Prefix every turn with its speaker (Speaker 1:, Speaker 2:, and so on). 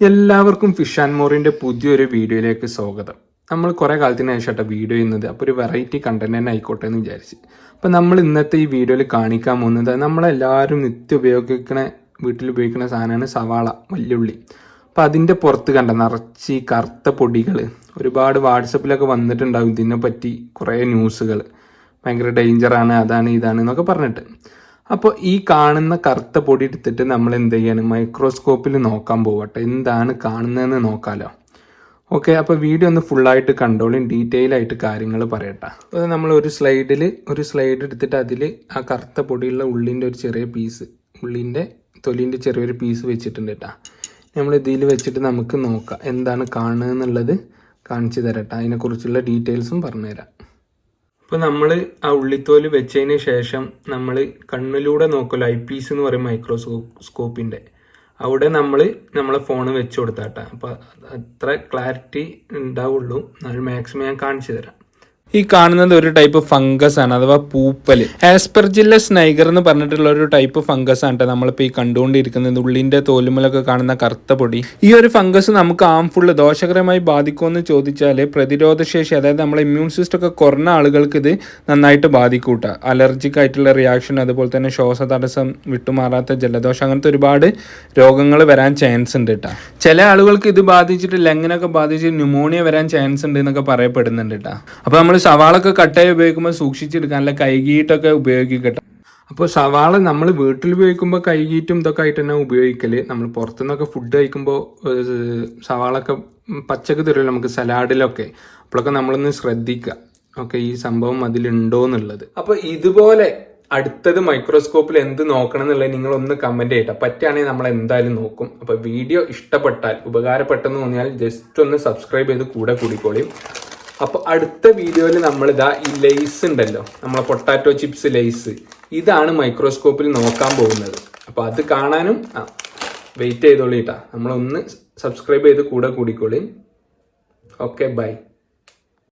Speaker 1: എല്ലാവർക്കും fish and മോറിന്റെ പുതിയൊരു വീഡിയോയിലേക്ക് സ്വാഗതം. നമ്മൾ കുറേ കാലത്തിന് ശേഷം വീഡിയോ ചെയ്യുന്നത്. അപ്പോൾ ഒരു വെറൈറ്റി കണ്ടന്റ് തന്നെ ആയിക്കോട്ടെ എന്ന് വിചാരിച്ച്. അപ്പോൾ നമ്മൾ ഇന്നത്തെ ഈ വീഡിയോയിൽ കാണിക്കാൻ പോകുന്നത് നമ്മളെല്ലാവരും നിത്യം ഉപയോഗിക്കുന്ന വീട്ടിൽ ഉപയോഗിക്കുന്ന സാധനമാണ് സവാള വല്യുള്ളി അപ്പോൾ അതിന്റെ പുറത്ത് കണ്ട നിറച്ച് കറുത്ത പൊടികൾ ഒരുപാട് വാട്സപ്പിലൊക്കെ വന്നിട്ടുണ്ടാവും ഇതിനെ പറ്റി കുറേ ന്യൂസുകൾ ഭയങ്കര ഡേഞ്ചറാണ് അതാണ് ഇതാണ് എന്നൊക്കെ പറഞ്ഞിട്ട്. അപ്പോൾ ഈ കാണുന്ന കറുത്ത പൊടി എടുത്തിട്ട് നമ്മൾ എന്ത് ചെയ്യാണ്? മൈക്രോസ്കോപ്പിൽ നോക്കാൻ പോവട്ടെ. എന്താണ് കാണുന്നതെന്ന് നോക്കാലോ. ഓക്കെ അപ്പോൾ വീഡിയോ ഒന്ന് ഫുള്ളായിട്ട് കണ്ടോളും. ഡീറ്റെയിൽ ആയിട്ട് കാര്യങ്ങൾ പറയട്ടെ. അപ്പോൾ നമ്മൾ ഒരു സ്ലൈഡിൽ ഒരു സ്ലൈഡ് എടുത്തിട്ട് അതിൽ ആ കറുത്ത പൊടിയുള്ള ഉള്ളിന്റെ ഒരു ചെറിയ പീസ് ഉള്ളിന്റെ തൊലിന്റെ ചെറിയൊരു പീസ് വെച്ചിട്ടുണ്ട് കേട്ടോ നമ്മൾ ഇതിൽ വെച്ചിട്ട് നമുക്ക് നോക്കാം. എന്താണ് കാണുക എന്നുള്ളത് കാണിച്ചു തരട്ടെ. അതിനെക്കുറിച്ചുള്ള ഡീറ്റെയിൽസും പറഞ്ഞുതരാം. ഇപ്പോൾ നമ്മൾ ആ ഉള്ളിത്തോൽ വെച്ചതിന് ശേഷം നമ്മൾ കണ്ണിലൂടെ നോക്കുമല്ലോ ഐ പീസ് എന്ന് പറയും മൈക്രോസ്കോപ്പിന്റെ അവിടെ നമ്മൾ നമ്മളെ ഫോൺ വെച്ച് കൊടുത്താട്ടാ. അപ്പോൾ അത്ര ക്ലാരിറ്റി ഉണ്ടാവുള്ളൂ. അത് മാക്സിമം ഞാൻ കാണിച്ചു തരാം. ഈ കാണുന്നത് ഒരു ടൈപ്പ് ഫംഗസ് ആണ് അഥവാ പൂപ്പൽ ആസ്പെർജില്ലസ് നൈഗർ എന്ന് പറഞ്ഞിട്ടുള്ള ഒരു ടൈപ്പ് ഫംഗസ് ആണ് ട്ടോ നമ്മളിപ്പോൾ ഈ കണ്ടുകൊണ്ടിരിക്കുന്നത്. ഉള്ളിന്റെ തോലുമലൊക്കെ കാണുന്ന കറുത്ത പൊടി. ഈ ഒരു ഫംഗസ് നമുക്ക് ആംഫുള്ള് ദോഷകരമായി ബാധിക്കുമെന്ന് ചോദിച്ചാൽ പ്രതിരോധശേഷി അതായത് നമ്മളെ ഇമ്മ്യൂൺ സിസ്റ്റം ഒക്കെ കുറഞ്ഞ ആളുകൾക്ക് ഇത് നന്നായിട്ട് ബാധിക്കൂട്ട. അലർജിക് ആയിട്ടുള്ള റിയാക്ഷൻ അതുപോലെ തന്നെ ശ്വാസ തടസ്സം വിട്ടുമാറാത്ത ജലദോഷം അങ്ങനത്തെ ഒരുപാട് രോഗങ്ങൾ വരാൻ ചാൻസ് ഉണ്ട് കേട്ടോ ചില ആളുകൾക്ക് ഇത് ബാധിച്ചിട്ട് ലങ്ങിനൊക്കെ ബാധിച്ച് ന്യൂമോണിയ വരാൻ ചാൻസ് ഉണ്ട് എന്നൊക്കെ പറയപ്പെടുന്നുണ്ട് കേട്ടോ അപ്പോൾ നമ്മൾ സവാളൊക്കെ കട്ടായി ഉപയോഗിക്കുമ്പോൾ സൂക്ഷിച്ചെടുക്കാൻ അല്ല കൈകീട്ടൊക്കെ ഉപയോഗിക്കട്ടെ. അപ്പോൾ സവാള നമ്മൾ വീട്ടിൽ ഉപയോഗിക്കുമ്പോൾ കൈകീറ്റും ഇതൊക്കെ ആയിട്ട് തന്നെ ഉപയോഗിക്കൽ. നമ്മൾ പുറത്തുനിന്നൊക്കെ ഫുഡ് കഴിക്കുമ്പോൾ സവാളൊക്കെ പച്ചക്ക് തരുമല്ലോ നമുക്ക് സലാഡിലൊക്കെ. അപ്പോഴൊക്കെ നമ്മളൊന്ന് ശ്രദ്ധിക്കുക ഓക്കെ ഈ സംഭവം അതിലുണ്ടോ എന്നുള്ളത്. അപ്പോൾ ഇതുപോലെ അടുത്തത് മൈക്രോസ്കോപ്പിൽ എന്ത് നോക്കണം എന്നുള്ളത് നിങ്ങൾ ഒന്ന് കമന്റ് ചെയ്യട്ടെ. പറ്റുകയാണെങ്കിൽ നമ്മൾ എന്തായാലും നോക്കും. അപ്പോൾ വീഡിയോ ഇഷ്ടപ്പെട്ടാൽ ഉപകാരപ്പെട്ടെന്ന് തോന്നിയാൽ ജസ്റ്റ് ഒന്ന് സബ്സ്ക്രൈബ് ചെയ്ത് കൂടെ കൂടിക്കോളിയും അപ്പൊ അടുത്ത വീഡിയോയിൽ നമ്മൾ ഇതാ ഈ ലെയ്സ് ഉണ്ടല്ലോ. നമ്മളെ പൊട്ടാറ്റോ ചിപ്സ് ലെയ്സ് ഇതാണ് മൈക്രോസ്കോപ്പിൽ നോക്കാൻ പോകുന്നത്. അപ്പൊ അത് കാണാനും വെയിറ്റ് ചെയ്തോളിട്ടാ നമ്മളൊന്ന് സബ്സ്ക്രൈബ് ചെയ്ത് കൂടെ കൂടിക്കോളി. Okay bye